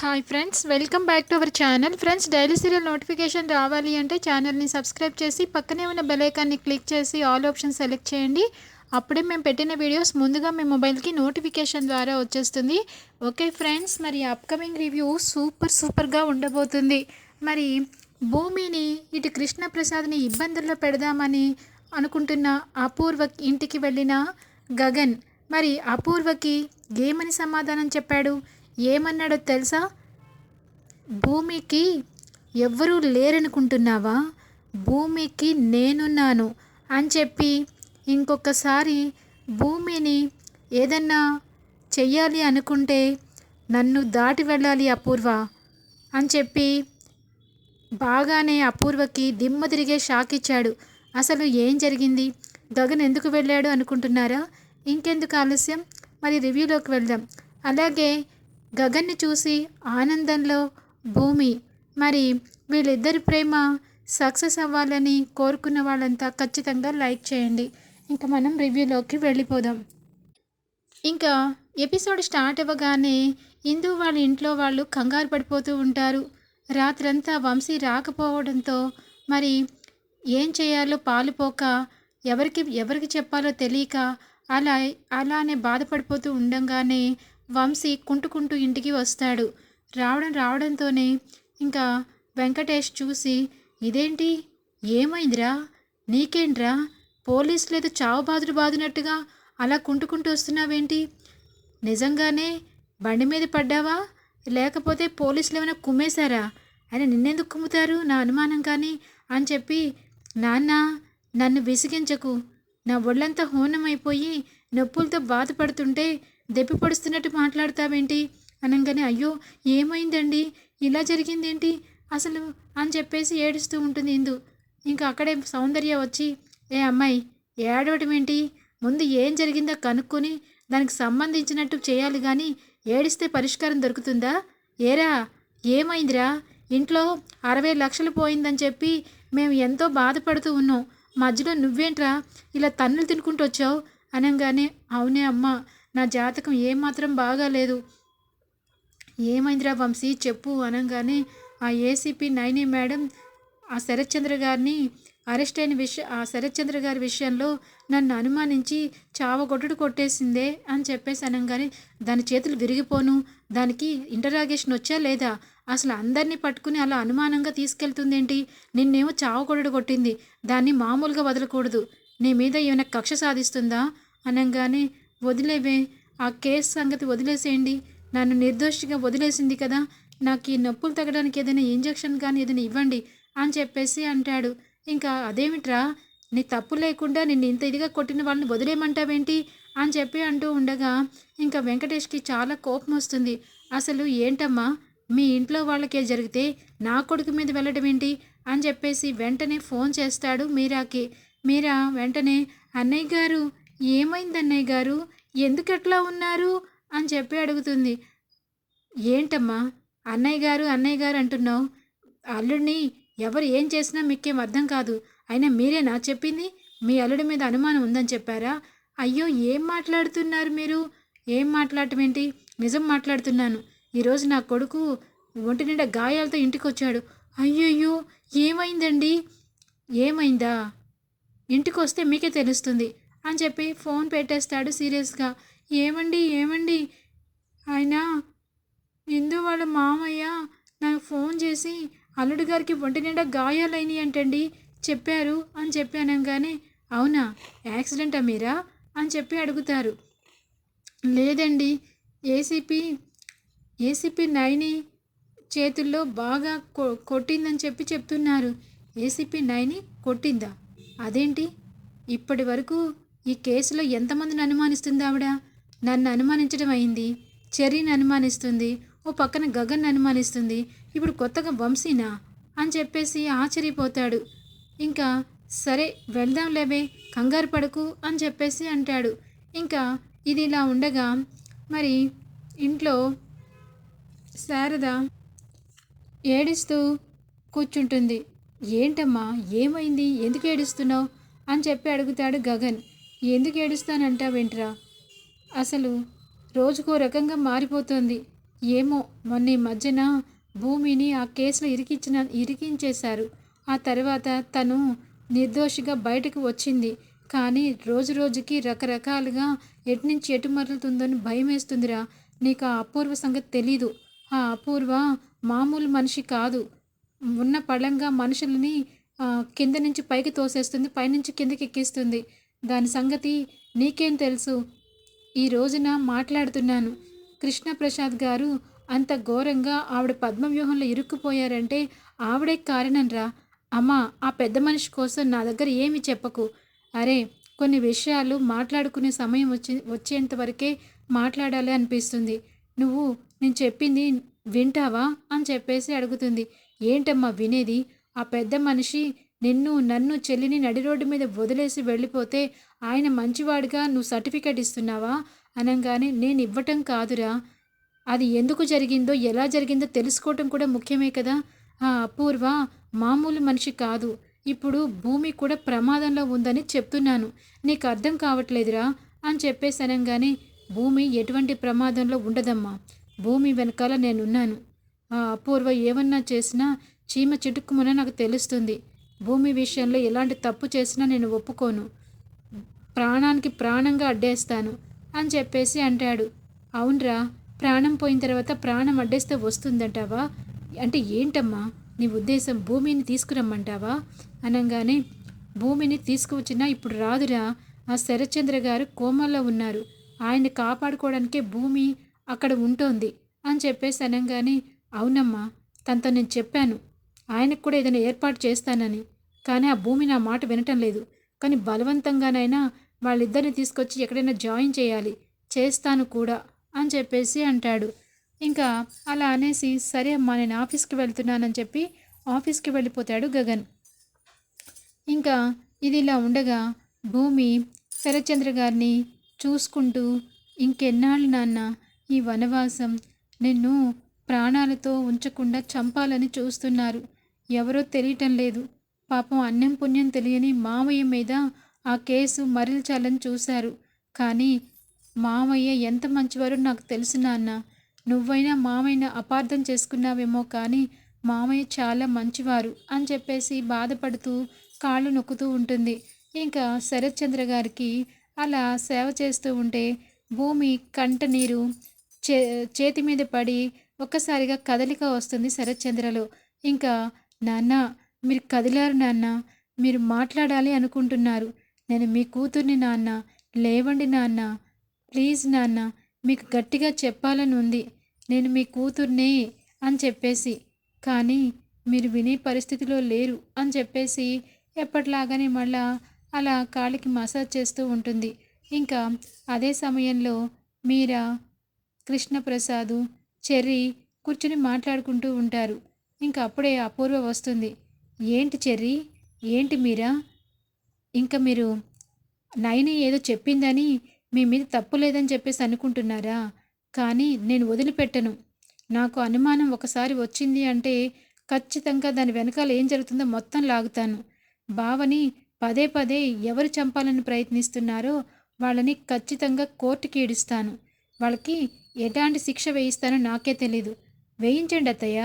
Hi friends welcome back to our channel friends daily serial notification రావాలి అంటే ఛానల్ని subscribe చేసి పక్కనే ఉన్న బెలైకాన్ని క్లిక్ చేసి ఆల్ ఆప్షన్ సెలెక్ట్ చేయండి. అప్పుడే మేము పెట్టిన వీడియోస్ ముందుగా మీ మొబైల్కి నోటిఫికేషన్ ద్వారా వచ్చేస్తుంది. ఓకే ఫ్రెండ్స్ మరి అప్కమింగ్ రివ్యూ సూపర్ సూపర్గా ఉండబోతుంది. మరి భూమిని ఇటు కృష్ణప్రసాద్ని ఇబ్బందుల్లో పెడదామని అనుకుంటున్న అపూర్వ ఇంటికి వెళ్ళిన గగన్ మరి అపూర్వకి ఏమని సమాధానం చెప్పాడు? ఏమన్నాడో తెలుసా? భూమికి ఎవ్వరూ లేరనుకుంటున్నావా? భూమికి నేనున్నాను అని చెప్పి ఇంకొకసారి భూమిని ఏదన్నా చెయ్యాలి అనుకుంటే నన్ను దాటి వెళ్ళాలి అపూర్వ అని చెప్పి బాగానే అపూర్వకి దిమ్మ తిరిగే షాక్ ఇచ్చాడు. అసలు ఏం జరిగింది? గగన్ ఎందుకు వెళ్ళాడు అనుకుంటున్నారా? ఇంకెందుకు ఆలస్యం? మరి రివ్యూలోకి వెళ్దాం. అలాగే గగన్ని చూసి ఆనందంలో భూమి మరి వీళ్ళిద్దరి ప్రేమ సక్సెస్ అవ్వాలని కోరుకున్న వాళ్ళంతా ఖచ్చితంగా లైక్ చేయండి. ఇంకా మనం రివ్యూలోకి వెళ్ళిపోదాం. ఇంకా ఎపిసోడ్ స్టార్ట్ అవ్వగానే ఇందు వాళ్ళ ఇంట్లో వాళ్ళు కంగారు పడిపోతూ ఉంటారు. రాత్రంతా వంశీ రాకపోవడంతో మరి ఏం చేయాలో పాలుపోక ఎవరికి ఎవరికి చెప్పాలో తెలియక అలా అలానే బాధపడిపోతూ ఉండంగానే వంశీ కుంటుకుంటూ ఇంటికి వస్తాడు. రావడం రావడంతోనే ఇంకా వెంకటేష్ చూసి ఇదేంటి? ఏమైందిరా? నీకేంట్రా? పోలీసులు ఏదో చావు బాదుడు బాదినట్టుగా అలా కుంటుకుంటూ వస్తున్నావేంటి? నిజంగానే బండి మీద పడ్డావా? లేకపోతే పోలీసులు ఏమైనా కుమ్మేశారా? అని నిన్నెందుకు కుమ్ముతారు నా అనుమానం కానీ? అని చెప్పి నాన్న నన్ను విసిగించకు. నా ఒళ్ళంతా హోనమైపోయి నొప్పులతో బాధపడుతుంటే దెప్పి పొడుస్తున్నట్టు మాట్లాడతావేంటి? అనగానే అయ్యో ఏమైందండి? ఇలా జరిగిందేంటి? అసలు అని చెప్పేసి ఏడుస్తూ ఉంటుంది ఇందు. ఇంకా అక్కడే సౌందర్య వచ్చి ఏ అమ్మాయి ఏడవటం ఏంటి ముందు ఏం జరిగిందో కనుక్కొని దానికి సంబంధించినట్టు చేయాలి కానీ ఏడిస్తే పరిష్కారం దొరుకుతుందా? ఏరా ఏమైందిరా? ఇంట్లో అరవై లక్షలు పోయిందని చెప్పి మేము ఎంతో బాధపడుతూ ఉన్నాం. మధ్యలో నువ్వేంట్రా ఇలా తన్నులు తినుకుంటూ వచ్చావు? అనగానే అవునే అమ్మ నా జాతకం ఏమాత్రం బాగాలేదు. ఏమైందిరా వంశీ? చెప్పు అనగానే ఆ ఏసీపీ నైని మేడం ఆ శరత్చంద్ర గారిని అరెస్ట్ అయిన విష ఆ శరత్చంద్ర గారి విషయంలో నన్ను అనుమానించి చావగొట్టుడు కొట్టేసిందే అని చెప్పేసి అనగానే దాని చేతులు విరిగిపోను. దానికి ఇంటరాగేషన్ వచ్చా లేదా? అసలు అందరినీ పట్టుకుని అలా అనుమానంగా తీసుకెళ్తుందేంటి? నిన్నేమో చావగొట్టుడు కొట్టింది. దాన్ని మామూలుగా వదలకూడదు. నీ మీద ఏమైనా కక్ష సాధిస్తుందా? అనగానే వదిలేవే. ఆ కేసు సంగతి వదిలేసేయండి. నన్ను నిర్దోషిగా వదిలేసింది కదా. నాకు ఈ నొప్పులు తగ్గడానికి ఏదైనా ఇంజెక్షన్ కానీ ఏదైనా ఇవ్వండి అని చెప్పేసి అంటాడు. ఇంకా అదేమిట్రా? నీ తప్పు లేకుండా నిన్ను ఇంత ఇదిగా కొట్టిన వాళ్ళని వదిలేయమంటావేంటి? అని చెప్పి అంటూ ఉండగా ఇంకా వెంకటేష్కి చాలా కోపం వస్తుంది. అసలు ఏంటమ్మా? మీ ఇంట్లో వాళ్ళకే జరిగితే నా కొడుకు మీద వెళ్ళడం ఏంటి అని చెప్పేసి వెంటనే ఫోన్ చేస్తాడు మీరాకి. మీరా వెంటనే అన్నయ్య గారు ఏమైంది అన్నయ్య గారు? ఎందుకు ఎట్లా ఉన్నారు? అని చెప్పి అడుగుతుంది. ఏంటమ్మా? అన్నయ్య గారు అన్నయ్య గారు అంటున్నావు. అల్లుడిని ఎవరు ఏం చేసినా మీకేం అర్థం కాదు. అయినా మీరే నా చెప్పింది మీ అల్లుడి మీద అనుమానం ఉందని చెప్పారా? అయ్యో ఏం మాట్లాడుతున్నారు మీరు? ఏం మాట్లాడటం ఏంటి? నిజం మాట్లాడుతున్నాను. ఈరోజు నా కొడుకు ఒంటి నిండా గాయాలతో ఇంటికి వచ్చాడు అయ్యయ్యో ఏమైందండి? ఏమైందా? ఇంటికి వస్తే మీకే తెలుస్తుంది. అని చెప్పి ఫోన్ పెట్టేస్తాడు సీరియస్గా. ఏమండి ఏమండి? ఆయన ఇందు వాళ్ళ మామయ్య నాకు ఫోన్ చేసి అల్లుడు గారికి ఒంటి నిండా గాయాలైనవి అంటండి చెప్పారు అని చెప్పి అనగానే అవునా? యాక్సిడెంటా మీరా? అని చెప్పి అడుగుతారు. లేదండి ఏసీపీ ఏసీపీ నైని చేతుల్లో బాగా కొ కొట్టిందని చెప్పి చెప్తున్నారు. ఏసీపీ నైని కొట్టిందా? అదేంటి? ఇప్పటి వరకు ఈ కేసులో ఎంతమందిని అనుమానిస్తుంది ఆవిడ? నన్ను అనుమానించడం అయింది. చెర్రీని అనుమానిస్తుంది. ఓ పక్కన గగన్ అనుమానిస్తుంది. ఇప్పుడు కొత్తగా వంశీనా? అని చెప్పేసి ఆశ్చర్యపోతాడు. ఇంకా సరే వెళ్దాం లేవే కంగారు పడకు అని చెప్పేసి అంటాడు. ఇంకా ఇది ఇలా ఉండగా మరి ఇంట్లో శారద ఏడుస్తూ కూర్చుంటుంది. ఏంటమ్మా ఏమైంది? ఎందుకు ఏడుస్తున్నావు? అని చెప్పి అడుగుతాడు గగన్. ఎందుకు ఏడుస్తానంటావేంట్రా అసలు రోజుకో రకంగా మారిపోతుంది. ఏమో మొన్న ఈ మధ్యన భూమిని ఆ కేసులో ఇరికించిన ఇరికించేశారు. ఆ తర్వాత తను నిర్దోషిగా బయటకు వచ్చింది. కానీ రోజు రోజుకి రకరకాలుగా ఎటు నుంచి ఎటు మరలుతుందని భయం వేస్తుందిరా నీకు ఆ అపూర్వ సంగతి తెలీదు. ఆ అపూర్వ మామూలు మనిషి కాదు. ఉన్న పళంగా మనుషులని కింద నుంచి పైకి తోసేస్తుంది పైనుంచి కిందకి ఎక్కిస్తుంది. దాని సంగతి నీకేం తెలుసు? ఈ రోజున మాట్లాడుతున్నాను. కృష్ణప్రసాద్ గారు అంత ఘోరంగా ఆవిడ పద్మవ్యూహంలో ఇరుక్కుపోయారంటే ఆవిడే కారణం రా అమ్మా ఆ పెద్ద మనిషి కోసం నా దగ్గర ఏమి చెప్పకు. అరే కొన్ని విషయాలు మాట్లాడుకునే సమయం వచ్చి వచ్చేంత వరకే మాట్లాడాలి అనిపిస్తుంది. నువ్వు నేను చెప్పింది వింటావా? అని చెప్పేసి అడుగుతుంది. ఏంటమ్మా వినేది? ఆ పెద్ద మనిషి నిన్ను నన్ను చెల్లిని నడి రోడ్డు మీద వదిలేసి వెళ్ళిపోతే ఆయన మంచివాడిగా నువ్వు సర్టిఫికేట్ ఇస్తున్నావా? అనగానే నేను ఇవ్వటం కాదురా. అది ఎందుకు జరిగిందో ఎలా జరిగిందో తెలుసుకోవటం కూడా ముఖ్యమే కదా. ఆ అపూర్వ మామూలు మనిషి కాదు. ఇప్పుడు భూమి కూడా ప్రమాదంలో ఉందని చెప్తున్నాను. నీకు అర్థం కావట్లేదురా అని చెప్పేసి అనగానే భూమి ఎటువంటి ప్రమాదంలో ఉండదమ్మా. భూమి వెనకాల నేనున్నాను. ఆ అపూర్వ ఏమన్నా చేసినా చీమ చిటుక్కుమన నాకు తెలుస్తుంది. భూమి విషయంలో ఎలాంటి తప్పు చేసినా నేను ఒప్పుకోను. ప్రాణానికి ప్రాణంగా అడ్డేస్తాను అని చెప్పేసి అంటాడు. అవునరా ప్రాణం పోయిన తర్వాత ప్రాణం అడ్డేస్తే వస్తుందంటావా? అంటే ఏంటమ్మా నీ ఉద్దేశం భూమిని తీసుకురమ్మంటావా? అనగానే భూమిని తీసుకువచ్చినా ఇప్పుడు రాదురా. ఆ శరత్చంద్ర గారు కోమల్లో ఉన్నారు. ఆయన్ని కాపాడుకోవడానికే భూమి అక్కడ ఉంటోంది అని చెప్పేసి అనగానే అవునమ్మా తనతో నేను చెప్పాను. ఆయనకు కూడా ఏదైనా ఏర్పాటు చేస్తానని. కానీ ఆ భూమి నా మాట వినటం లేదు. కానీ బలవంతంగానైనా వాళ్ళిద్దరిని తీసుకొచ్చి ఎక్కడైనా జాయిన్ చేయాలి. చేస్తాను కూడా అని చెప్పేసి అంటాడు. ఇంకా అలా అనేసి సరే అమ్మా నేను ఆఫీస్కి వెళ్తున్నానని చెప్పి ఆఫీస్కి వెళ్ళిపోతాడు గగన్. ఇంకా ఇది ఇలా ఉండగా భూమి శరత్చంద్ర గారిని చూసుకుంటూ ఇంకెన్నాళ్ళు నాన్న ఈ వనవాసం నిన్ను ప్రాణాలతో ఉంచకుండా చంపాలని చూస్తున్నారు. ఎవరో తెలియటం లేదు. పాపం అన్నం పుణ్యం తెలియని మామయ్య మీద ఆ కేసు మరల్చాలని చూశారు. కానీ మామయ్య ఎంత మంచివారో నాకు తెలుసు నాన్న. నువ్వైనా మామయ్య అపార్థం చేసుకున్నావేమో కానీ మామయ్య చాలా మంచివారు అని చెప్పేసి బాధపడుతూ కాళ్ళు నొక్కుతూ ఉంటుంది. ఇంకా శరత్చంద్ర గారికి అలా సేవ చేస్తూ ఉంటే భూమి కంట నీరు చే చేతి మీద పడి ఒక్కసారిగా కదలిక వస్తుంది శరత్చంద్రలో. ఇంకా నాన్న మీరు కదిలారు నాన్న మీరు మాట్లాడాలి అనుకుంటున్నారు. నేను మీ కూతుర్ని నాన్న లేవండి నాన్న. ప్లీజ్ నాన్న మీకు గట్టిగా చెప్పాలని ఉంది. నేను మీ కూతుర్నే అని చెప్పేసి కానీ మీరు వినే పరిస్థితిలో లేరు అని చెప్పేసి ఎప్పటిలాగానే మళ్ళా అలా కాళ్ళకి మసాజ్ చేస్తూ ఉంటుంది. ఇంకా అదే సమయంలో మీరా కృష్ణప్రసాదు చెర్రీ కూర్చుని మాట్లాడుకుంటూ ఉంటారు. ఇంకా అప్పుడే అపూర్వ వస్తుంది. ఏంటి చెర్రీ? ఏంటి మీరా? ఇంకా మీరు నైన్ ఏదో చెప్పిందని మీ మీద తప్పు లేదని చెప్పేసి అనుకుంటున్నారా? కానీ నేను వదిలిపెట్టను. నాకు అనుమానం ఒకసారి వచ్చింది అంటే ఖచ్చితంగా దాని వెనకాల ఏం జరుగుతుందో మొత్తం లాగుతాను. బావని పదే పదే ఎవరు చంపాలని ప్రయత్నిస్తున్నారో వాళ్ళని ఖచ్చితంగా కోర్టుకి ఈడుస్తాను వాళ్ళకి ఎలాంటి శిక్ష వేయిస్తానో నాకే తెలీదు. వేయించండి అత్తయ్య.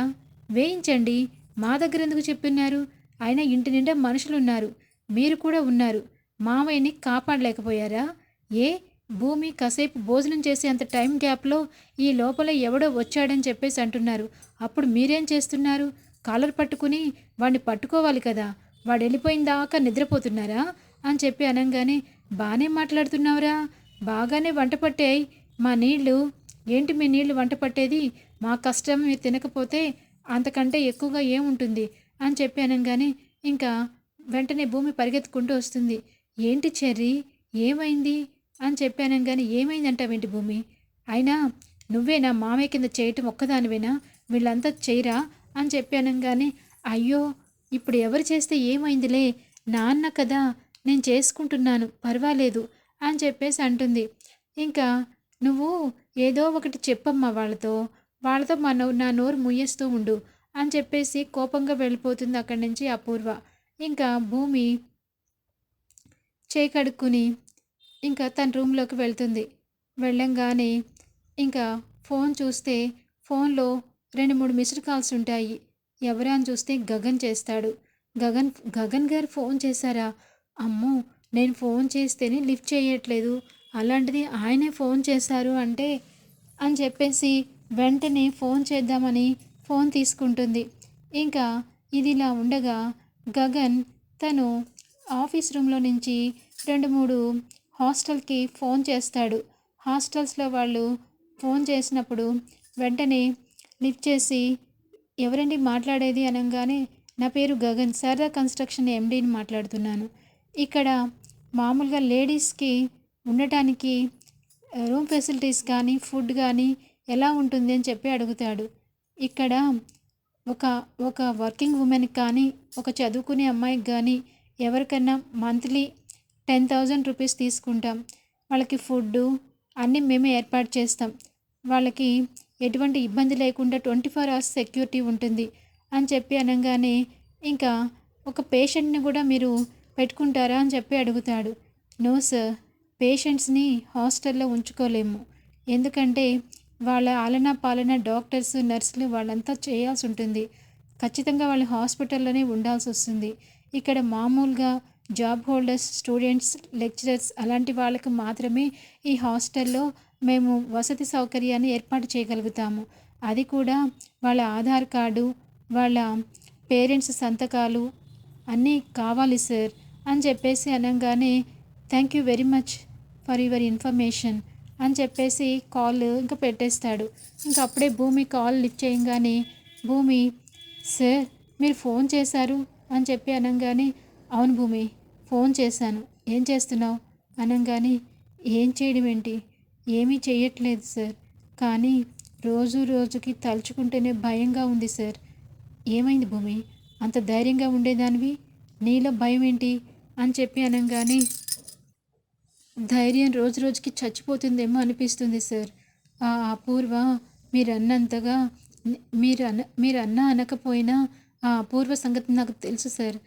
వేయించండి. మా దగ్గర ఎందుకు చెప్తున్నారు అయినా ఇంటి నిండా మనుషులు ఉన్నారు మీరు కూడా ఉన్నారు. మామయ్యని కాపాడలేకపోయారా? ఏ? భూమి కాసేపు భోజనం చేసే అంత టైం గ్యాప్లో ఈ లోపల ఎవడో వచ్చాడని చెప్పేసి అంటున్నారు. అప్పుడు మీరేం చేస్తున్నారు? కాలర్ పట్టుకుని వాడిని పట్టుకోవాలి కదా. వాడు వెళ్ళిపోయిన దాకా నిద్రపోతున్నారా? అని చెప్పి అనగానే బాగానే మాట్లాడుతున్నావురా. బాగానే వంట పట్టాయి. మా నీళ్ళు ఏంటి మీ నీళ్ళు వంట పట్టేది? మా కష్టం మీరు తినకపోతే అంతకంటే ఎక్కువగా ఏముంటుంది? అని చెప్పి అనగానే ఇంకా వెంటనే భూమి పరిగెత్తుకుంటూ వస్తుంది. ఏంటి చెర్రీ? ఏమైంది? అని చెప్పాను కానీ ఏమైందంటావేంటి భూమి? అయినా నువ్వేనా మామయ్య కింద చేయటం ఒక్కదానివేనా? వీళ్ళంతా చేయరా? అని చెప్పాను కానీ అయ్యో ఇప్పుడు ఎవరు చేస్తే ఏమైందిలే? నాన్న కదా నేను చేసుకుంటున్నాను పర్వాలేదు అని చెప్పేసి అంటుంది. ఇంకా నువ్వు ఏదో ఒకటి చెప్పమ్మా వాళ్ళతో. వాళ్ళతో మా నా నోరు ముయ్యేస్తూ ఉండు అని చెప్పేసి కోపంగా వెళ్ళిపోతుంది అక్కడి నుంచి అపూర్వ. ఇంకా భూమి చేయి కడుక్కుని ఇంకా తన రూమ్లోకి వెళ్తుంది. వెళ్ళంగానే ఇంకా ఫోన్ చూస్తే ఫోన్లో రెండు మూడు మిస్డ్ కాల్స్ ఉంటాయి. ఎవరా అని చూస్తే గగన్ చేస్తాడు. గగన్ గగన్ గారు ఫోన్ చేశారా? అమ్మో నేను ఫోన్ చేస్తేనే లిఫ్ట్ చేయట్లేదు. అలాంటిది ఆయనే ఫోన్ చేశారు అంటే అని చెప్పేసి వెంటనే ఫోన్ చేద్దామని ఫోన్ తీసుకుంటుంది. ఇంకా ఇదిలా ఉండగా గగన్ తను ఆఫీస్ రూమ్లో నుంచి రెండు మూడు హాస్టల్కి ఫోన్ చేస్తాడు. హాస్టల్స్లో వాళ్ళు ఫోన్ చేసినప్పుడు వెంటనే లిఫ్ట్ చేసి ఎవరండి మాట్లాడేది? అనగానే నా పేరు గగన్. శారదా కన్స్ట్రక్షన్ ఎండీని మాట్లాడుతున్నాను. ఇక్కడ మామూలుగా లేడీస్కి ఉండటానికి రూమ్ ఫెసిలిటీస్ కానీ ఫుడ్ కానీ ఎలా ఉంటుంది అని చెప్పి అడుగుతాడు. ఇక్కడ ఒక ఒక వర్కింగ్ ఉమెన్కి కానీ ఒక చదువుకునే అమ్మాయికి కానీ ఎవరికైనా మంత్లీ టెన్ థౌజండ్ రూపీస్ తీసుకుంటాం. వాళ్ళకి ఫుడ్డు అన్నీ మేమే ఏర్పాటు చేస్తాం. వాళ్ళకి ఎటువంటి ఇబ్బంది లేకుండా ట్వంటీ ఫోర్ అవర్స్ సెక్యూరిటీ ఉంటుంది అని చెప్పి అనగానే ఇంకా ఒక పేషెంట్ని కూడా మీరు పెట్టుకుంటారా అని చెప్పి అడుగుతాడు. నో సార్ పేషెంట్స్ని హాస్టల్లో ఉంచుకోలేము. ఎందుకంటే వాళ్ళ ఆలన పాలన డాక్టర్స్ నర్సులు వాళ్ళంతా చేయాల్సి ఉంటుంది. ఖచ్చితంగా వాళ్ళు హాస్పిటల్లోనే ఉండాల్సి వస్తుంది. ఇక్కడ మామూలుగా జాబ్ హోల్డర్స్ స్టూడెంట్స్ లెక్చరర్స్ అలాంటి వాళ్ళకు మాత్రమే ఈ హాస్టల్లో మేము వసతి సౌకర్యాన్ని ఏర్పాటు చేయగలుగుతాము. అది కూడా వాళ్ళ ఆధార్ కార్డు వాళ్ళ పేరెంట్స్ సంతకాలు అన్నీ కావాలి సార్ అని చెప్పేసి అనగానే thank you very much for your information. అని చెప్పేసి కాల్ ఇంకా పెట్టేస్తాడు. ఇంకా అప్పుడే భూమి కాల్ లిఫ్ట్ చేయగానే భూమి సార్ మీరు ఫోన్ చేశారు? అని చెప్పి అనగానే అవును భూమి ఫోన్ చేశాను. ఏం చేస్తున్నావు? అనగానే ఏం చేయడం ఏంటి? ఏమీ చేయట్లేదు సార్ కానీ రోజు రోజుకి తలుచుకుంటేనే భయంగా ఉంది సార్ ఏమైంది భూమి? అంత ధైర్యంగా ఉండేదానివి? నీలో భయం ఏంటి? అని చెప్పి అనగానే ధైర్యం రోజు రోజుకి చచ్చిపోతుందేమో అనిపిస్తుంది సార్. ఆ అపూర్వ మీరన్నంతగా మీరు అన్న మీరు అన్న అనకపోయినా ఆ అపూర్వ సంగతి నాకు తెలుసు సార్.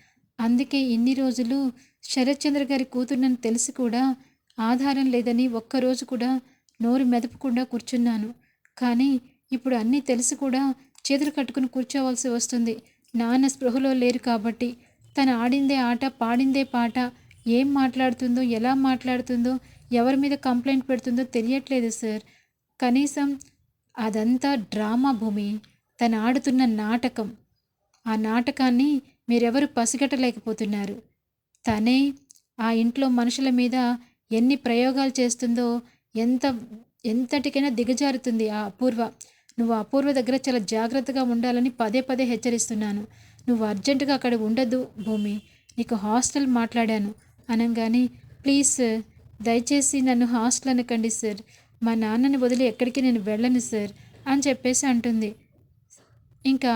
అందుకే ఇన్ని రోజులు శరత్చంద్ర గారి కూతురునని తెలిసి కూడా ఆధారం లేదని ఒక్కరోజు కూడా నోరు మెదపకుండా కూర్చున్నాను. కానీ ఇప్పుడు అన్నీ తెలిసి కూడా చేతులు కట్టుకుని కూర్చోవలసి వస్తుంది. నాన్న స్పృహలో లేరు కాబట్టి తను ఆడిందే ఆట పాడిందే పాట ఏం మాట్లాడుతుందో ఎలా మాట్లాడుతుందో ఎవరి మీద కంప్లైంట్ పెడుతుందో తెలియట్లేదు సార్. కనీసం అదంతా డ్రామా భూమి. తను ఆడుతున్న నాటకం. ఆ నాటకాన్ని మీరెవరు పసిగట్టలేకపోతున్నారు. తనే ఆ ఇంట్లో మనుషుల మీద ఎన్ని ప్రయోగాలు చేస్తుందో ఎంత ఎంతటికైనా దిగజారుతుంది ఆ అపూర్వ. నువ్వు అపూర్వ దగ్గర చాలా జాగ్రత్తగా ఉండాలని పదే పదే హెచ్చరిస్తున్నాను. నువ్వు అర్జెంటుగా అక్కడ ఉండదు భూమి. నీకు హాస్టల్ మాట్లాడాను. అనగానే ప్లీజ్ సార్ దయచేసి నన్ను హాస్టల్ అనకండి సార్. మా నాన్నని వదిలి ఎక్కడికి నేను వెళ్ళను సార్ అని చెప్పేసి అంటుంది. ఇంకా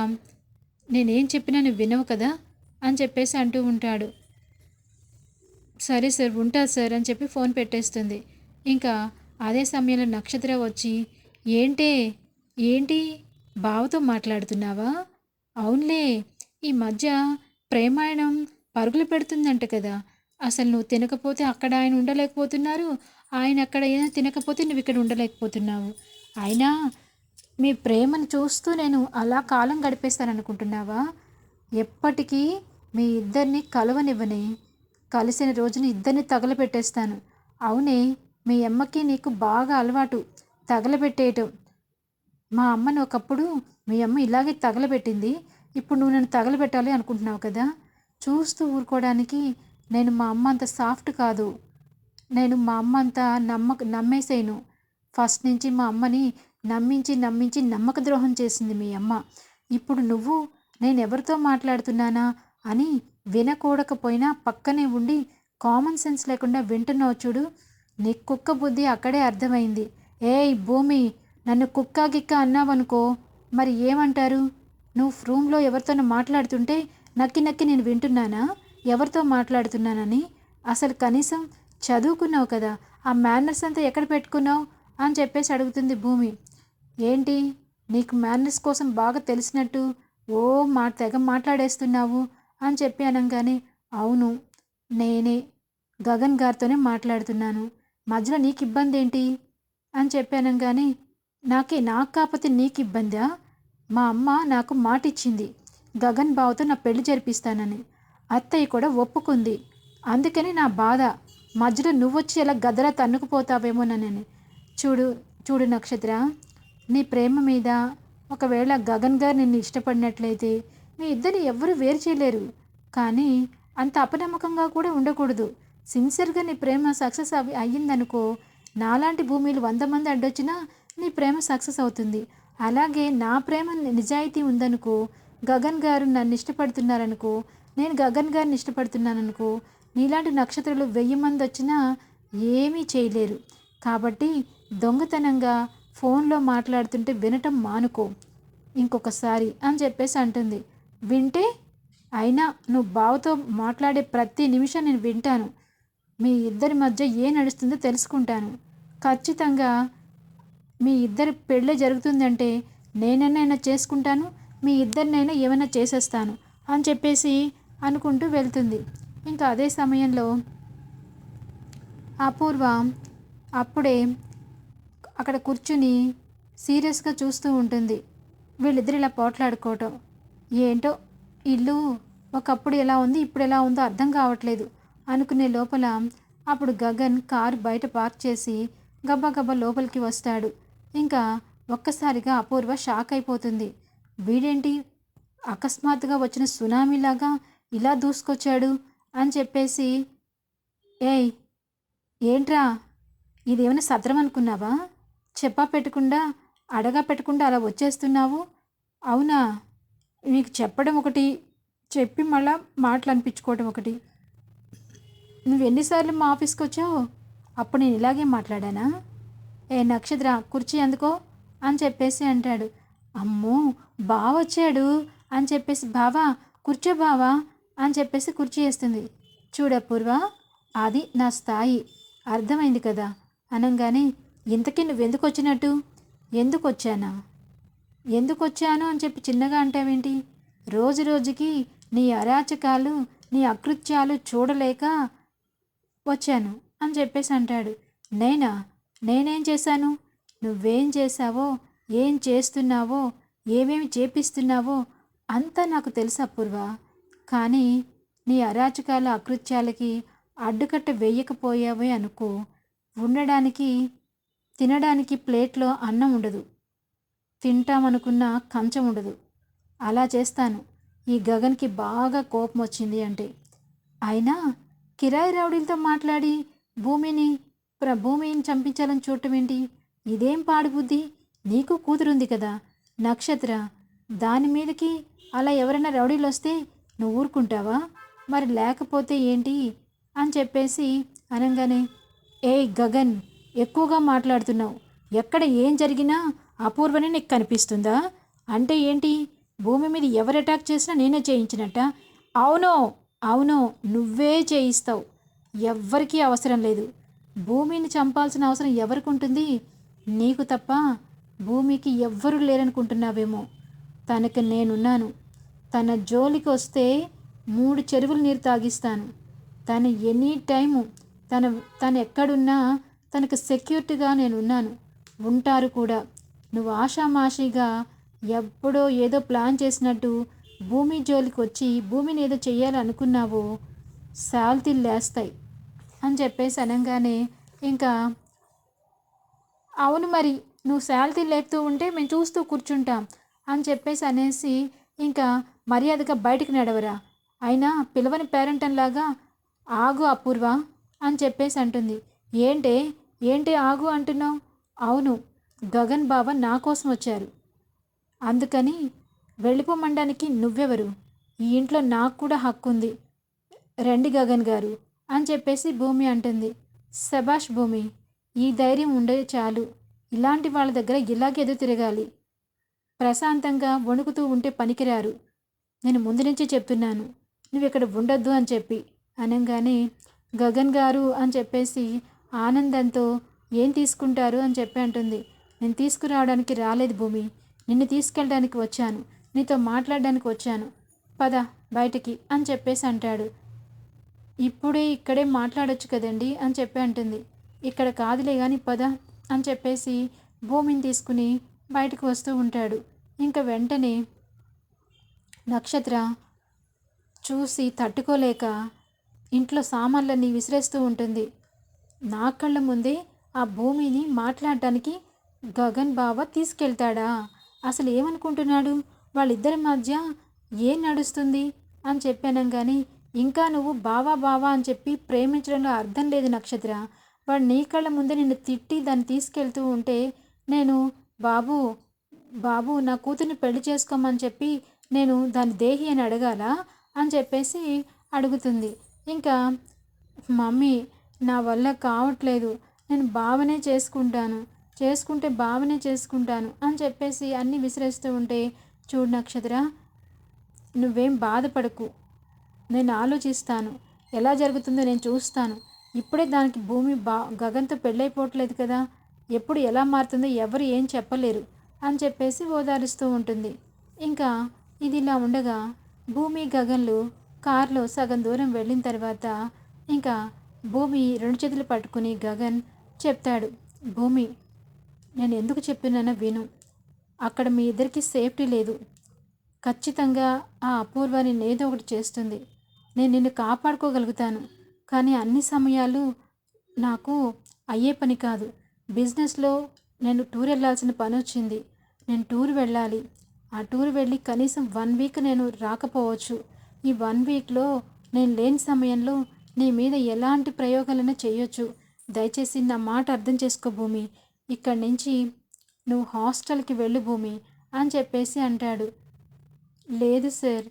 నేనేం చెప్పినా నువ్వు వినవు కదా అని చెప్పేసి అంటూ ఉంటాడు. సరే సార్ ఉంటా సార్ అని చెప్పి ఫోన్ పెట్టేస్తుంది. ఇంకా అదే సమయంలో నక్షత్ర వచ్చి ఏంటే ఏంటి? బావతో మాట్లాడుతున్నావా? అవునులే ఈ మధ్య ప్రేమాయణం పరుగులు పెడుతుందంట కదా. అసలు నువ్వు తినకపోతే అక్కడ ఆయన ఉండలేకపోతున్నారు. ఆయన అక్కడ ఏదైనా తినకపోతే నువ్వు ఇక్కడ ఉండలేకపోతున్నావు. అయినా మీ ప్రేమను చూస్తూ నేను అలా కాలం గడిపేస్తాననుకుంటున్నావా ఎప్పటికీ మీ ఇద్దరిని కలవనివ్వని కలిసిన రోజున ఇద్దరిని తగలబెట్టేస్తాను. అవునే మీ అమ్మకి నీకు బాగా అలవాటు. తగలబెట్టేయటం. మా అమ్మను ఒకప్పుడు మీ అమ్మ ఇలాగే తగలబెట్టింది. ఇప్పుడు నువ్వు నన్ను తగలబెట్టాలి అనుకుంటున్నావు కదా? చూస్తూ ఊరుకోవడానికి నేను మా అమ్మ అంత సాఫ్ట్ కాదు. నేను మా అమ్మ అంత నమ్మక నమ్మేసాను. ఫస్ట్ నుంచి మా అమ్మని నమ్మించి నమ్మించి నమ్మక ద్రోహం చేసింది మీ అమ్మ. ఇప్పుడు నువ్వు నేను ఎవరితో మాట్లాడుతున్నానా అని వినకూడకపోయినా పక్కనే ఉండి కామన్ సెన్స్ లేకుండా వింటున్నావు చూడు. నీ కుక్క బుద్ధి అక్కడే అర్థమైంది. ఏయ్ భూమి నన్ను కుక్క గిక్క అన్నావనుకో మరి ఏమంటారు? నువ్వు రూమ్లో ఎవరితోనో మాట్లాడుతుంటే నక్కి నక్కి నేను వింటున్నానా? ఎవరితో మాట్లాడుతున్నానని? అసలు కనీసం చదువుకున్నావు కదా ఆ మేనర్స్ అంతా ఎక్కడ పెట్టుకున్నావు? అని చెప్పేసి అడుగుతుంది భూమి. ఏంటి? నీకు మేనర్స్ కోసం బాగా తెలిసినట్టు ఓ మా తెగ మాట్లాడేస్తున్నావు అని చెప్పి అనగానే అవును నేనే గగన్ గారితోనే మాట్లాడుతున్నాను. మధ్యలో నీకు ఇబ్బంది ఏంటి అని చెప్పి కానీ నాకే నాకు కాకపోతే నీకు ఇబ్బందా? మా అమ్మ నాకు మాట ఇచ్చింది గగన్ బావతో నా పెళ్ళి జరిపిస్తానని. అత్తయ్య కూడా ఒప్పుకుంది. అందుకని నా బాధ. మధ్యలో నువ్వొచ్చి ఇలా గదరా తన్నుకుపోతావేమోనని. చూడు చూడు నక్షత్ర నీ ప్రేమ మీద ఒకవేళ గగన్ గారు నిన్ను ఇష్టపడినట్లయితే మీ ఇద్దరిని ఎవ్వరూ వేరు చేయలేరు. కానీ అంత అపనమ్మకంగా కూడా ఉండకూడదు. సిన్సియర్గా నీ ప్రేమ సక్సెస్ అవి అయ్యిందనుకో నాలాంటి భూమిలు వంద మంది అడ్డొచ్చినా నీ ప్రేమ సక్సెస్ అవుతుంది. అలాగే నా ప్రేమ నిజాయితీ ఉందనుకో గగన్ గారు నన్ను ఇష్టపడుతున్నారనుకో నేను గగన్ గారిని ఇష్టపడుతున్నాను అనుకో నీలాంటి నక్షత్రాలు వెయ్యి మంది వచ్చినా ఏమీ చేయలేరు. కాబట్టి దొంగతనంగా ఫోన్లో మాట్లాడుతుంటే వినటం మానుకో. ఇంకొకసారి అని చెప్పేసి అంటుంది. వింటే? అయినా నువ్వు బావతో మాట్లాడే ప్రతి నిమిషం నేను వింటాను. మీ ఇద్దరి మధ్య ఏ నడుస్తుందో తెలుసుకుంటాను. ఖచ్చితంగా మీ ఇద్దరి పెళ్ళి జరుగుతుందంటే నేనైనా చేసుకుంటాను మీ ఇద్దరినైనా ఏమైనా చేసేస్తాను అని చెప్పేసి అనుకుంటూ వెళ్తుంది. ఇంకా అదే సమయంలో అపూర్వ అప్పుడే అక్కడ కూర్చుని సీరియస్గా చూస్తూ ఉంటుంది. వీళ్ళిద్దరు ఇలా పోట్లాడుకోవటం. ఏంటో? ఇల్లు ఒకప్పుడు ఎలా ఉంది ఇప్పుడు ఎలా ఉందో అర్థం కావట్లేదు అనుకునే లోపల అప్పుడు గగన్ కారు బయట పార్క్ చేసి గబ్బా లోపలికి వస్తాడు. ఇంకా ఒక్కసారిగా అపూర్వ షాక్ అయిపోతుంది. వీడేంటి? అకస్మాత్తుగా వచ్చిన సునామీలాగా ఇలా దూసుకొచ్చాడు అని చెప్పేసి ఏయ్ ఏంట్రా? ఇదేమైనా సత్రం అనుకున్నావా? చెప్పా పెట్టకుండా అడగా పెట్టకుండా అలా వచ్చేస్తున్నావు? అవునా? మీకు చెప్పడం ఒకటి చెప్పి మళ్ళా మాటలు అనిపించుకోవడం ఒకటి. నువ్వు ఎన్నిసార్లు మా ఆఫీస్కి వచ్చావు? అప్పుడు నేను ఇలాగే మాట్లాడానా? ఏ నక్షత్ర కుర్చీ ఎందుకో అని చెప్పేసి అంటాడు. అమ్మో బావ వచ్చాడు అని చెప్పేసి బావా కూర్చో బావా అని చెప్పేసి కుర్చీ వేస్తుంది. చూడపూర్వ అది నా స్థాయి. అర్థమైంది కదా? అనగానే ఇంతకీ నువ్వు ఎందుకు వచ్చినట్టు? ఎందుకు వచ్చానా? ఎందుకు వచ్చాను అని చెప్పి చిన్నగా అంటావేంటి? రోజు రోజుకి నీ అరాచకాలు నీ అకృత్యాలు చూడలేక వచ్చాను అని చెప్పేసి అంటాడు. నేనా నేనేం చేశాను? నువ్వేం చేశావో ఏం చేస్తున్నావో ఏమేమి చేపిస్తున్నావో అంతా నాకు తెలుసు అపూర్వ. కానీ నీ అరాచకాల అకృత్యాలకి అడ్డుకట్ట వేయకపోయావే అనుకో. ఉండడానికి తినడానికి ప్లేట్లో అన్నం ఉండదు. తింటామనుకున్న కంచం ఉండదు. అలా చేస్తాను. ఈ గగన్కి బాగా కోపం వచ్చింది అంటే. అయినా కిరాయి రౌడీలతో మాట్లాడి భూమిని ప్ర భూమిని చంపించాలని చూడటం ఏంటి? ఇదేం పాడుబుద్ధి నీకు కూతురుంది కదా. నక్షత్ర దాని మీదకి అలా ఎవరైనా రౌడీలు వస్తే నువ్వు ఊరుకుంటావా? మరి లేకపోతే ఏంటి? అని చెప్పేసి అనగానే ఏయ్ గగన్ ఎక్కువగా మాట్లాడుతున్నావు. ఎక్కడ ఏం జరిగినా అపూర్వనే నీకు కనిపిస్తుందా? అంటే ఏంటి? భూమి మీద ఎవరు అటాక్ చేసినా నేనే చేయించినట్ట? అవునో అవునో నువ్వే చేయిస్తావు. ఎవ్వరికీ అవసరం లేదు. భూమిని చంపాల్సిన అవసరం ఎవరికి ఉంటుంది? నీకు తప్ప భూమికి ఎవ్వరూ లేరనుకుంటున్నావేమో. తనకి నేనున్నాను. తన జోలికి వస్తే మూడు చెరువులు నీరు తాగిస్తాను. తను ఎనీ టైము తన తను ఎక్కడున్నా తనకు సెక్యూరిటీగా నేను ఉన్నాను ఉంటారు కూడా. నువ్వు ఆషామాషిగా ఎప్పుడో ఏదో ప్లాన్ చేసినట్టు భూమి జోలికి వచ్చి భూమిని ఏదో చేయాలనుకున్నావో శాల్తీలు లేస్తాయి అని చెప్పేసి అనగానే ఇంకా అవును మరి నువ్వు శాలరీ లేపుతూ ఉంటే మేము చూస్తూ కూర్చుంటాం అని చెప్పేసి అనేసి ఇంకా మర్యాదగా బయటికి నడవరా? అయినా పిలవని పేరెంటన్లాగా ఆగు అపూర్వ అని చెప్పేసి అంటుంది. ఏంటే? ఏంటి ఆగు అంటున్నావు? అవును గగన్ బావ నా కోసం వచ్చారు. అందుకని వెళ్ళిపోమండానికి నువ్వెవరు? ఈ ఇంట్లో నాకు కూడా హక్కు ఉంది రండి గగన్ గారు అని చెప్పేసి భూమి అంటుంది. శభాష్ భూమి ఈ ధైర్యం ఉండే చాలు. ఇలాంటి వాళ్ళ దగ్గర ఇలాగే ఎదురు తిరగాలి. ప్రశాంతంగా వణుకుతూ ఉంటే పనికిరారు. నేను ముందు నుంచి చెప్తున్నాను. నువ్వు ఇక్కడ ఉండొద్దు అని చెప్పి. అనగానే గగన్ గారు అని చెప్పేసి ఆనందంతో ఏం తీసుకుంటారు? అని చెప్పి అంటుంది. నేను తీసుకురావడానికి రాలేదు భూమి. నిన్ను తీసుకెళ్ళడానికి వచ్చాను. నీతో మాట్లాడడానికి వచ్చాను. పద బయటికి అని చెప్పేసి అంటాడు. ఇప్పుడే ఇక్కడే మాట్లాడొచ్చు కదండి అని చెప్పి అంటుంది. ఇక్కడ కాదులే కానీ పద అని చెప్పేసి భూమిని తీసుకుని బయటకు వస్తూ ఉంటాడు. ఇంకా వెంటనే నక్షత్ర చూసి తట్టుకోలేక ఇంట్లో సామాన్లన్నీ విసిరేస్తూ ఉంటుంది. నా కళ్ళ ముందే ఆ భూమిని మాట్లాడటానికి గగన్ బావ తీసుకెళ్తాడా? అసలు ఏమనుకుంటున్నాడు? వాళ్ళిద్దరి మధ్య ఏం నడుస్తుంది? అని చెప్పాను కానీ ఇంకా నువ్వు బావా బావా అని చెప్పి ప్రేమించడంలో అర్థం లేదు నక్షత్ర. వాడు నీ కళ్ళ ముందే నిన్ను తిట్టి దాన్ని తీసుకెళ్తూ ఉంటే నేను బాబు బాబు నా కూతుర్ని పెళ్ళి చేసుకోమని చెప్పి నేను దాని దేహి అని అడగాల అని చెప్పేసి అడుగుతుంది. ఇంకా మమ్మీ నా వల్ల కావట్లేదు. నేను బావనే చేసుకుంటాను. చేసుకుంటే బావనే చేసుకుంటాను అని చెప్పేసి అన్నీ విసిరేస్తూ ఉంటే చూడు నక్షత్ర నువ్వేం బాధపడకు. నేను ఆలోచిస్తాను. ఎలా జరుగుతుందో నేను చూస్తాను. ఇప్పుడే దానికి భూమి బా గగన్తో పెళ్ళైపోవట్లేదు కదా. ఎప్పుడు ఎలా మారుతుందో ఎవరు ఏం చెప్పలేరు అని చెప్పేసి ఓదారుస్తూ ఉంటుంది. ఇంకా ఇది ఇలా ఉండగా భూమి గగన్లు కారులో సగం దూరం వెళ్ళిన తర్వాత ఇంకా భూమి రెండు చేతులు పట్టుకుని గగన్ చెప్తాడు భూమి నేను ఎందుకు చెప్పినానో విను. అక్కడ మీ ఇద్దరికి సేఫ్టీ లేదు. ఖచ్చితంగా ఆ అపూర్వాన్ని ఏదో ఒకటి చేస్తుంది. నేను నిన్ను కాపాడుకోగలుగుతాను. కానీ అన్ని సమయాలు నాకు అయ్యే పని కాదు. బిజినెస్లో నేను టూర్ వెళ్ళాల్సిన పని వచ్చింది. నేను టూర్ వెళ్ళాలి. ఆ టూర్ వెళ్ళి కనీసం వన్ వీక్ నేను రాకపోవచ్చు. ఈ వన్ వీక్లో నేను లేని సమయంలో నీ మీద ఎలాంటి ప్రయోగాలైనా చేయొచ్చు. దయచేసి నా మాట అర్థం చేసుకో భూమి. ఇక్కడి నుంచి నువ్వు హాస్టల్కి వెళ్ళు భూమి అని చెప్పేసి అంటాడు. లేదు సార్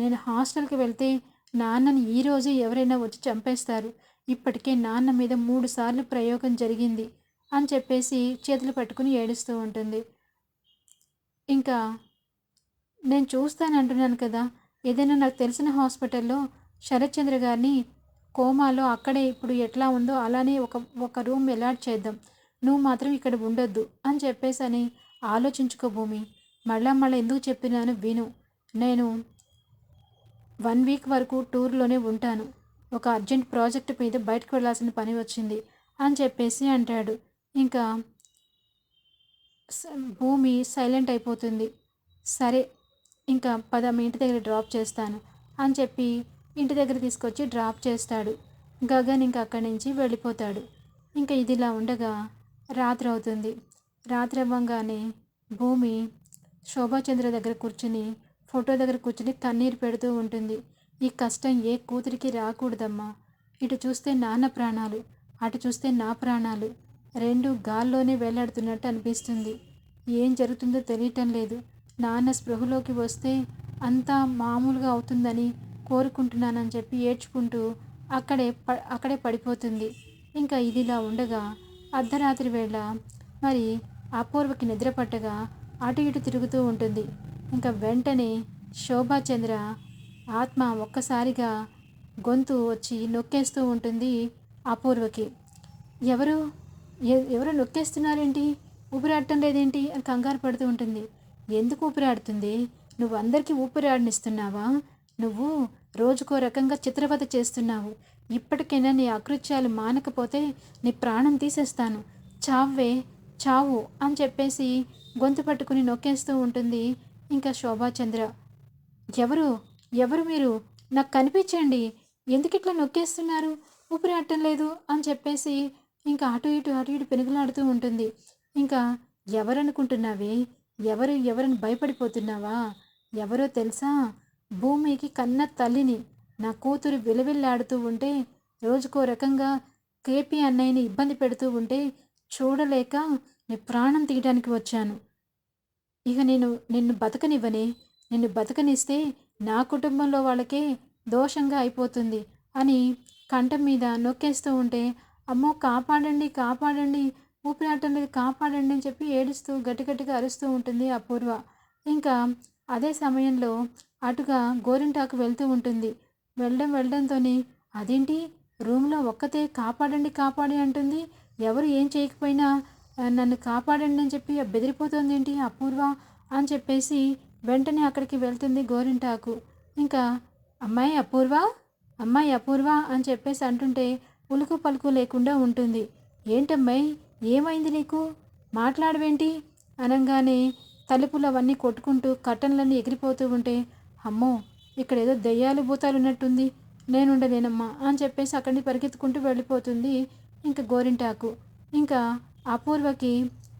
నేను హాస్టల్కి వెళ్తే నాన్నని ఈరోజు ఎవరైనా వచ్చి చంపేస్తారు. ఇప్పటికే నాన్న మీద మూడు సార్లు ప్రయోగం జరిగింది అని చెప్పేసి చేతులు పట్టుకుని ఏడుస్తూ ఉంటుంది. ఇంకా నేను చూస్తాను అంటున్నాను కదా. ఏదైనా నాకు తెలిసిన హాస్పిటల్లో శరత్చంద్ర గారిని కోమాలో అక్కడే ఇప్పుడు ఎట్లా ఉందో అలానే ఒక ఒక రూమ్ ఎలాట్ చేద్దాం. నువ్వు మాత్రం ఇక్కడ ఉండొద్దు అని చెప్పేసి అని ఆలోచించుకో భూమి. మళ్ళా మళ్ళీ ఎందుకు చెప్పినాను విను. నేను వన్ వీక్ వరకు టూర్లోనే ఉంటాను. ఒక అర్జెంట్ ప్రాజెక్ట్ మీద బయటకు వెళ్ళాల్సిన పని వచ్చింది అని చెప్పేసి అంటాడు. ఇంకా భూమి సైలెంట్ అయిపోతుంది. సరే ఇంకా పద మీ ఇంటి దగ్గర డ్రాప్ చేస్తాను అని చెప్పి ఇంటి దగ్గర తీసుకొచ్చి డ్రాప్ చేస్తాడు. గగన్ ఇంకా అక్కడి నుంచి వెళ్ళిపోతాడు. ఇంకా ఇదిలా ఉండగా రాత్రి అవుతుంది. రాత్రి అవ్వగానే భూమి శోభాచంద్ర దగ్గర కూర్చుని ఫోటో దగ్గర కూర్చుని కన్నీరు పెడుతూ ఉంటుంది. ఈ కష్టం ఏ కూతురికి రాకూడదమ్మా. ఇటు చూస్తే నాన్న ప్రాణాలు అటు చూస్తే నా ప్రాణాలు. రెండు గాల్లోనే వేలాడుతున్నట్టు అనిపిస్తుంది. ఏం జరుగుతుందో తెలియటం లేదు. నాన్న స్పృహలోకి వస్తే అంతా మామూలుగా అవుతుందని కోరుకుంటున్నానని చెప్పి ఏడ్చుకుంటూ అక్కడే ప అక్కడే పడిపోతుంది. ఇంకా ఇదిలా ఉండగా అర్ధరాత్రి వేళ మరి అపూర్వకి నిద్ర పట్టగా అటు ఇటు తిరుగుతూ ఉంటుంది. ఇంకా వెంటనే శోభాచంద్ర ఆత్మ ఒక్కసారిగా గొంతు వచ్చి నొక్కేస్తూ ఉంటుంది అపూర్వకి. ఎవరు? ఎవరు నొక్కేస్తున్నారేంటి? ఊపిరాడటం లేదేంటి? అని కంగారు పడుతూ ఉంటుంది. ఎందుకు ఊపిరాడుతుంది? నువ్వు అందరికీ ఊపిరాడనిస్తున్నావా? నువ్వు రోజుకో రకంగా చిత్రవత చేస్తున్నావు. ఇప్పటికైనా నీ అకృత్యాలు మానకపోతే నీ ప్రాణం తీసేస్తాను. చావే చావు అని చెప్పేసి గొంతు పట్టుకుని నొక్కేస్తూ ఉంటుంది ఇంకా శోభాచంద్ర ఎవరు? ఎవరు మీరు? నాకు కనిపించండి. ఎందుకు ఇట్లా నొక్కేస్తున్నారు? ఊపిరాడటం లేదు అని చెప్పేసి ఇంకా అటు ఇటు అటు ఇటు పెనుగులాడుతూ ఉంటుంది. ఇంకా ఎవరనుకుంటున్నావే? ఎవరు ఎవరిని భయపడిపోతున్నావా? ఎవరో తెలుసా? భూమికి కన్న తల్లిని నా కూతురు విలవిల్లాడుతూ ఉంటే రోజుకో రకంగా కేపీ అన్నయ్యని ఇబ్బంది పెడుతూ ఉంటే చూడలేక నీ ప్రాణం తీయడానికి వచ్చాను. ఇక నేను నిన్ను బతకనివ్వనే నిన్ను బతకనిస్తే నా కుటుంబంలో వాళ్ళకే దోషంగా అయిపోతుంది అని కంఠం మీద నొక్కేస్తూ ఉంటే అమ్మో కాపాడండి కాపాడండి ఊపిరాటం లేదు కాపాడండి అని చెప్పి ఏడుస్తూ గట్టి గట్టిగా అరుస్తూ ఉంటుంది అపూర్వ. ఇంకా అదే సమయంలో అటుగా గోరింటాకు వెళ్తూ ఉంటుంది. వెళ్ళడం వెళ్ళడంతో అదేంటి? రూమ్లో ఒక్కతే కాపాడండి కాపాడి అంటుంది. ఎవరు ఏం చేయకపోయినా నన్ను కాపాడండి అని చెప్పి బెదిరిపోతుంది ఏంటి అపూర్వ అని చెప్పేసి వెంటనే అక్కడికి వెళ్తుంది గోరింటాకు. ఇంకా అమ్మాయి అపూర్వ అమ్మాయి అపూర్వ అని చెప్పేసి అంటుంటే పులుకు పలుకు లేకుండా ఉంటుంది. ఏంటమ్మాయి ఏమైంది నీకు? మాట్లాడవేంటి? అనగానే తలుపులు అవన్నీ కొట్టుకుంటూ కట్టన్లన్నీ ఎగిరిపోతూ ఉంటే అమ్మో ఇక్కడ ఏదో దెయ్యాలు భూతాలు ఉన్నట్టుంది నేనుండలేనమ్మా అని చెప్పేసి అక్కడిని పరిగెత్తుకుంటూ వెళ్ళిపోతుంది ఇంకా గోరింటాకు. ఇంకా అపూర్వకి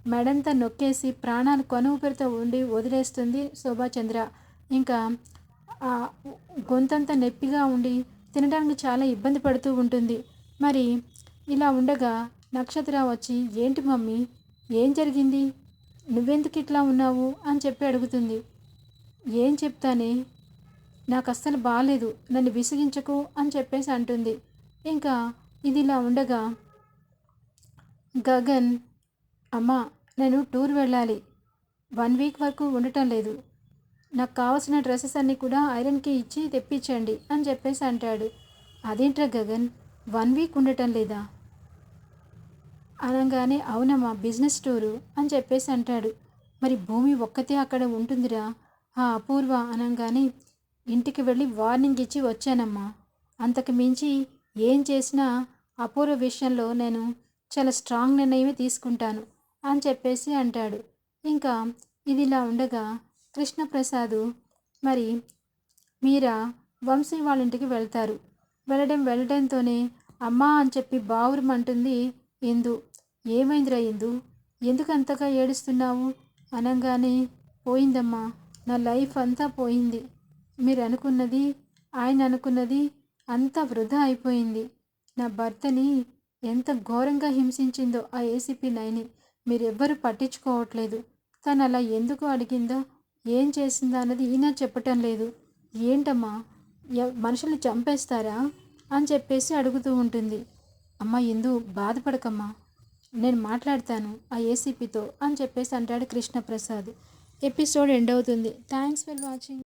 మెడంతా నొక్కేసి ప్రాణాలు కొనువుపెరితో ఉండి వదిలేస్తుంది శోభాచంద్ర. ఇంకా ఆ గొంతంతా నొప్పిగా ఉండి తినడానికి చాలా ఇబ్బంది పడుతూ ఉంటుంది. మరి ఇలా ఉండగా నక్షత్ర వచ్చి ఏంటి మమ్మీ? ఏం జరిగింది? నువ్వెందుకు ఇట్లా ఉన్నావు? అని చెప్పి అడుగుతుంది. ఏం చెప్తానే? నాకు అస్సలు బాగాలేదు నన్ను విసిగించకు అని చెప్పేసి అంటుంది. ఇంకా ఇది ఇలా ఉండగా గగన్ అమ్మా నేను టూర్ వెళ్ళాలి. వన్ వీక్ వరకు ఉండటం లేదు. నాకు కావాల్సిన డ్రెస్సెస్ అన్నీ కూడా ఐరన్కి ఇచ్చి తెప్పించండి అని చెప్పేసి అంటాడు. అదేంట్రా గగన్? వన్ వీక్ ఉండటం లేదా? అనగానే అవునమ్మా బిజినెస్ టూరు అని చెప్పేసి అంటాడు. మరి భూమి ఒక్కతే అక్కడ ఉంటుందిరా? ఆ అపూర్వ అనగానే ఇంటికి వెళ్ళి వార్నింగ్ ఇచ్చి వచ్చానమ్మా. అంతకు మించి ఏం చేసినా అపూర్వ విషయంలో నేను చాలా స్ట్రాంగ్ నిర్ణయమే తీసుకుంటాను అని చెప్పేసి అంటాడు. ఇంకా ఇది ఇలా ఉండగా కృష్ణప్రసాద్ మరి మీరా వంశీ వాళ్ళ ఇంటికి వెళ్తారు. వెళ్ళడం వెళ్ళడంతోనే అమ్మా అని చెప్పి బావురమంటుంది ఇందు. ఏమైందిరా ఇందు? ఎందుకు అంతగా ఏడుస్తున్నావు? అనగానే పోయిందమ్మా నా లైఫ్ అంతా పోయింది. మీరు అనుకున్నది ఆయన అనుకున్నది అంతా వృధా అయిపోయింది. నా భర్తని ఎంత ఘోరంగా హింసించిందో ఆ ఏసీపీ నైని మీరెవ్వరూ పట్టించుకోవట్లేదు. తను అలా ఎందుకు అడిగిందో ఏం చేసిందా అన్నది ఈయన చెప్పటం లేదు. ఏంటమ్మా మనుషుల్ని చంపేస్తారా? అని చెప్పేసి అడుగుతూ ఉంటుంది. అమ్మ ఇందు బాధపడకమ్మా. నేను మాట్లాడతాను ఆ ఏసీపీతో అని చెప్పేసి అంటాడు కృష్ణప్రసాద్. ఎపిసోడ్ ఎండ్ అవుతుంది. Thanks for watching.